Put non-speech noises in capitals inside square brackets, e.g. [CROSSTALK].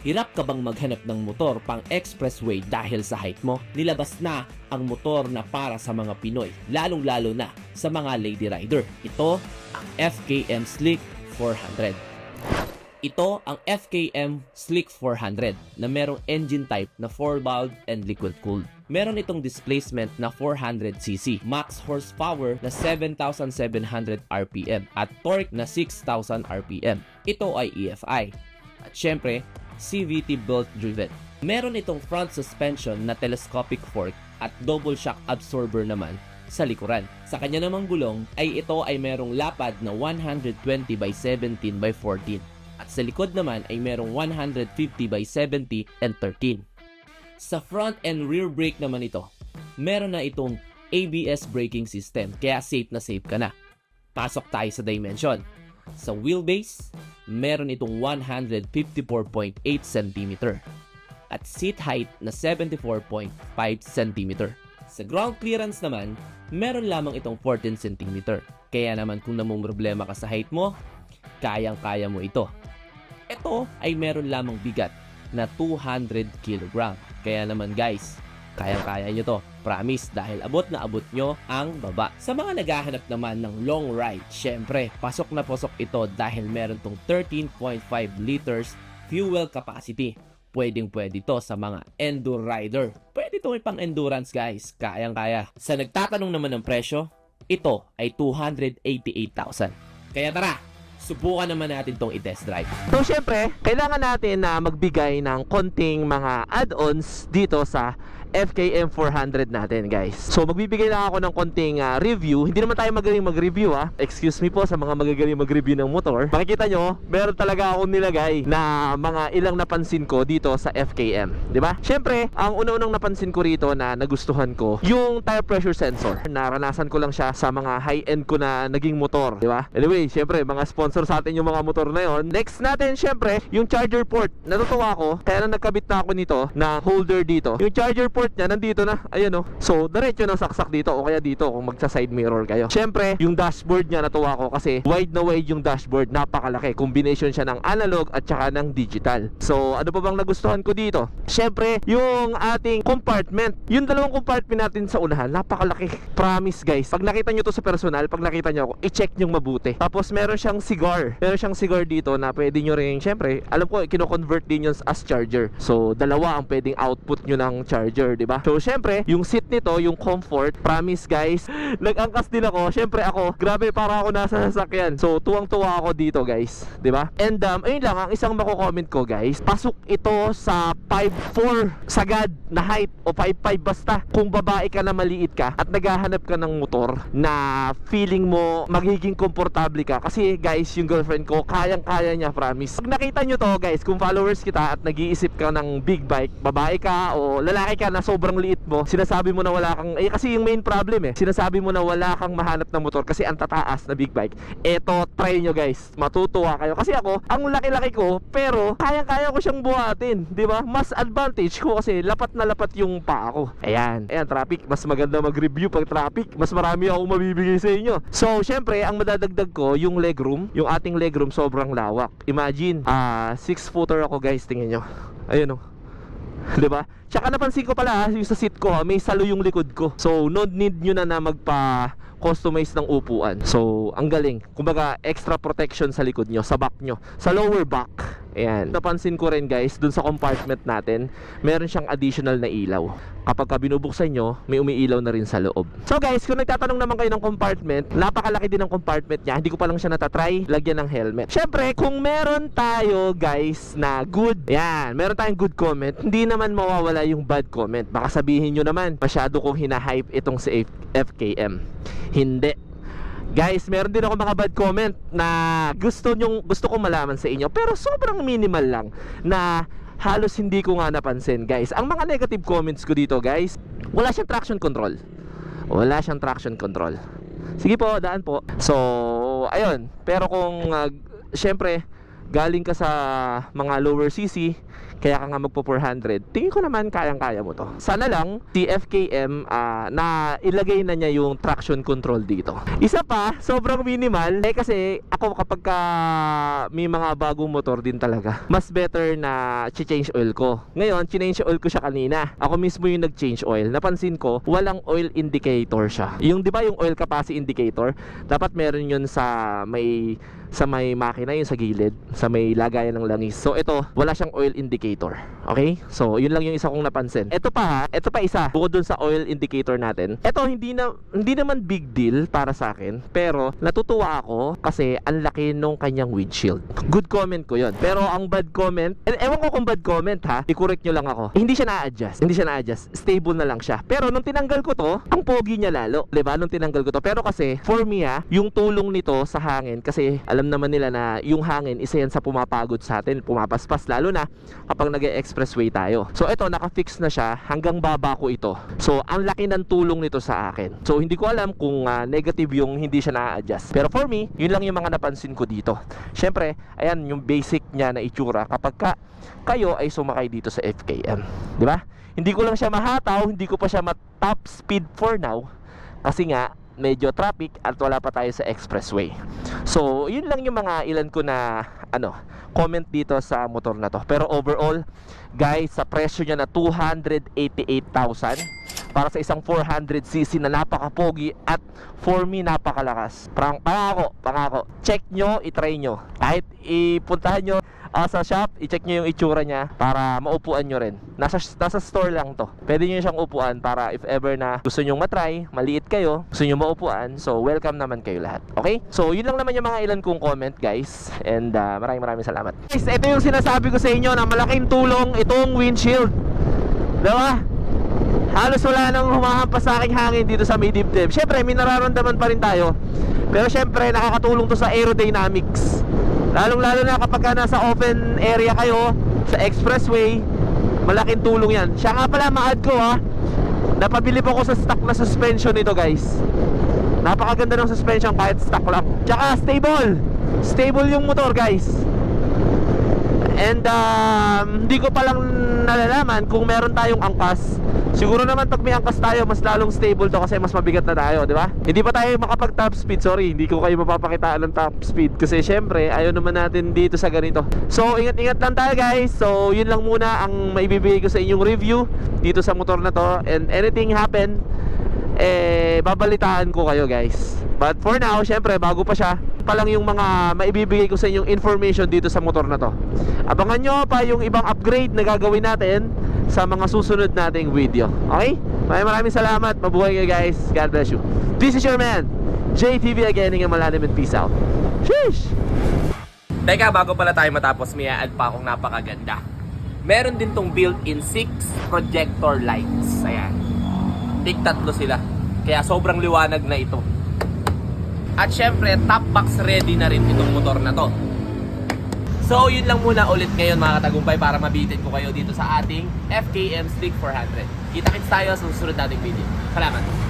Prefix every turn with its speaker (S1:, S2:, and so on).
S1: Hirap ka bang maghanap ng motor pang expressway dahil sa height mo? Nilabas na ang motor na para sa mga Pinoy, lalong-lalo na sa mga lady rider. Ito ang FKM Slick 400. Ito ang FKM Slick 400 na merong engine type na 4-valve and liquid-cooled. Meron itong displacement na 400cc, max horsepower na 7,700 RPM at torque na 6,000 RPM. Ito ay EFI. At syempre, CVT belt driven. Meron itong front suspension na telescopic fork at double shock absorber naman sa likuran. Sa kanya namang gulong ay ito ay merong lapad na 120 by 17 by 14 at sa likod naman ay merong 150 by 70 and 13. Sa front and rear brake naman ito, meron na itong ABS braking system kaya safe na safe ka na. Pasok tayo sa dimension. Sa wheelbase, meron itong 154.8 cm at seat height na 74.5 cm. Sa ground clearance naman, meron lamang itong 14 cm. Kaya naman kung namong problema ka sa height mo, kayang-kaya mo ito. Ito ay meron lamang bigat na 200 kg. Kaya naman guys, kayang-kaya nyo to. Promise dahil abot na abot nyo ang baba. Sa mga naghahanap naman ng long ride, syempre, pasok na pasok ito dahil meron tong 13.5 liters fuel capacity. Pwedeng pwede to sa mga enduro rider. Pwede to may pang endurance guys. Kayang-kaya. Sa nagtatanong naman ng presyo, ito ay 288,000. Kaya tara, subukan naman natin tong i-test drive.
S2: So syempre, kailangan natin na magbigay ng konting mga add-ons dito sa FKM 400 natin guys. So magbibigay lang ako ng konting ah, review. Hindi naman tayo magaling mag-review ah. Excuse me po sa mga magagaling mag-review ng motor. Makikita nyo, meron talaga akong nilagay na mga ilang napansin ko dito sa FKM di ba? Syempre, ang una-unang napansin ko rito na nagustuhan ko Yung tire pressure sensor. Naranasan ko lang siya sa mga high-end ko na naging motor di ba? Anyway, syempre, mga sponsor sa atin yung mga motor na yon Next natin, syempre, yung charger port. Natutuwa ako, kaya na nagkabit na ako nito na holder dito. Yung charger port niya nandito na, ayan oh. So, diretso ng saksak dito o kaya dito kung magsa side mirror kayo. Syempre, yung dashboard niya natuwa ko kasi wide na wide yung dashboard. Napakalaki, combination siya ng analog at saka ng digital. So, ano pa bang nagustuhan ko dito? Syempre, yung ating compartment. Yung dalawang compartment natin sa unahan, napakalaki. Promise guys, pag nakita nyo to sa personal, pag nakita nyo ako, i-check nyo mabuti. Tapos meron siyang cigar. Meron siyang cigar dito na pwede nyo rin, syempre, alam ko, kino-convert din yun as charger. So, dalawa ang pwedeng output nyo ng charger, di ba? So, syempre, yung seat nito, yung comfort, promise guys, [GASPS] nag-angkas din ako. Syempre ako, grabe para ako nasa sasakyan. So, tuwang-tuwa ako dito guys, di ba? And um, ayun lang, ang isang mako-comment ko guys, pasok ito sa 5'4 sagad na height o 5'5 basta. Kung babae ka na maliit ka at naghahanap ka ng motor na feeling mo magiging komportable ka. Kasi guys, yung girlfriend ko, kayang-kaya niya, promise. Pag nakita nyo to guys, kung followers kita at nag-iisip ka ng big bike, babae ka o lalaki ka na sobrang liit mo, sinasabi mo na wala kang, eh kasi yung main problem eh, sinasabi mo na wala kang mahanap na motor kasi ang tataas na big bike. Eto, try nyo guys, matutuwa kayo. Kasi ako, ang laki-laki ko, pero kayang-kaya ko siyang buhatin, di ba? Mas advantage ko kasi lapat na lapat yung paa ko. Ayan, ayan, traffic, mas maganda mag-review pag traffic, mas marami ako mabibigay sa inyo. So, syempre, ang madadagdag ko, yung legroom, yung ating legroom sobrang lawak. Imagine, ah, 6 footer ako guys, tingin nyo. Ayun oh. [LAUGHS] 'Di ba? Tsaka napansin ko pala, yung sa seat ko, ah, may salo yung likod ko. So, no need nyo na na magpa customize ng upuan. So, ang galing. Kumbaga, extra protection sa likod nyo, sa back nyo, sa lower back. Ayan. Napansin ko rin guys, dun sa compartment natin, meron siyang additional na ilaw. Kapag ka binubuksan nyo, may umiilaw na rin sa loob. So guys, kung nagtatanong naman kayo ng compartment, napakalaki din ng compartment niya. Hindi ko pa lang siya natatry, lagyan ng helmet. Syempre, kung meron tayo guys na good, yan, meron tayong good comment, hindi naman mawawala yung bad comment. Baka sabihin nyo naman, masyado kong hinahype itong si F- FKM. Hindi. Guys, meron din ako mga bad comment na gusto nyong, gusto kong malaman sa inyo pero sobrang minimal lang na halos hindi ko nga napansin guys. Ang mga negative comments ko dito guys, wala siyang traction control. Wala siyang traction control. Sige po, daan po. So, ayun. Pero kung uh, syempre galing ka sa mga lower CC, kaya ka nga magpo 400, tingin ko naman kayang-kaya mo to. Sana lang si FKM ah, na ilagay na niya yung traction control dito. Isa pa, sobrang minimal eh kasi ako kapag ka may mga bagong motor din talaga, mas better na change oil ko. Ngayon, change oil ko siya kanina. Ako mismo yung nag-change oil. Napansin ko, walang oil indicator siya. Yung 'di ba yung oil capacity indicator, dapat meron yun sa may sa may makina yung sa gilid, sa may lagayan ng langis. So ito, wala siyang oil indicator. Okay? So yun lang yung isa kong napansin. Ito pa ha, ito pa isa. Bukod dun sa oil indicator natin. Ito hindi na hindi naman big deal para sa akin, pero natutuwa ako kasi ang laki nung kanyang windshield. Good comment ko 'yon. Pero ang bad comment, eh, ewan ko kung bad comment ha, i-correct nyo lang ako. Eh, hindi siya na-adjust. Hindi siya na-adjust. Stable na lang siya. Pero nung tinanggal ko to, ang pogi niya lalo. ba? Nung tinanggal ko to. Pero kasi for me ha, yung tulong nito sa hangin kasi alam naman nila na yung hangin isa yan sa pumapagod sa atin, pumapaspas lalo na kapag nag-expressway tayo. So ito naka-fix na siya hanggang baba ko ito. So ang laki ng tulong nito sa akin. So hindi ko alam kung ah, negative yung hindi siya na-adjust. Pero for me, yun lang yung mga napansin ko dito. Syempre, ayan yung basic niya na itsura kapag ka kayo ay sumakay dito sa FKM. Di ba? Hindi ko lang siya mahataw, hindi ko pa siya ma-top speed for now. Kasi nga, medyo traffic at wala pa tayo sa expressway. So, yun lang yung mga ilan ko na ano, comment dito sa motor na to. Pero overall, guys, sa presyo niya na 288,000 para sa isang 400cc na napaka-pogi at for me napakalakas. Prang pangako, pangako. Check nyo, itry nyo. Kahit ipuntahan nyo ah, sa shop, i-check nyo yung itsura niya para maupuan nyo rin. Nasa, nasa store lang to. Pwede nyo siyang upuan para if ever na gusto nyo matry, maliit kayo, gusto nyo maupuan, so welcome naman kayo lahat. Okay? So yun lang naman yung mga ilan kong comment guys. And ah, maraming maraming salamat. Guys, ito yung sinasabi ko sa inyo na malaking tulong itong windshield. Diba? Halos wala nang humahampas sa aking hangin dito sa may dibdib. Siyempre, may nararamdaman pa rin tayo. Pero siyempre, nakakatulong to sa aerodynamics. Lalong lalo na kapag ka nasa open area kayo, sa expressway, malaking tulong yan. Siya nga pala, ma-add ko ha. Napabili po ko sa stock na suspension nito guys. Napakaganda ng suspension kahit stock lang. Tsaka stable. Stable yung motor guys. And um, hindi ko pa lang nalalaman kung meron tayong angkas. Siguro naman pag may angkas tayo, mas lalong stable to kasi mas mabigat na tayo, di ba? Hindi pa tayo makapag top speed, sorry, hindi ko kayo mapapakitaan ng top speed kasi syempre, ayaw naman natin dito sa ganito. So, ingat-ingat lang tayo guys. So, yun lang muna ang maibibigay ko sa inyong review dito sa motor na to. And anything happen, eh, babalitaan ko kayo guys. But for now, syempre, bago pa siya, pa lang yung mga maibibigay ko sa inyong information dito sa motor na to. Abangan nyo pa yung ibang upgrade na gagawin natin sa mga susunod nating video. Okay? Maraming maraming salamat. Mabuhay kayo guys. God bless you. This is your man, JTV again, ng malalim and peace out. Sheesh!
S1: Teka, bago pala tayo matapos, may add pa akong napakaganda. Meron din tong built-in 6 projector lights. Ayan. Tig tatlo sila. Kaya sobrang liwanag na ito. At syempre, top box ready na rin itong motor na to. So, yun lang muna ulit ngayon mga katagumpay para mabitin ko kayo dito sa ating FKM Stick 400. Kita-kits tayo sa susunod nating video. Salamat!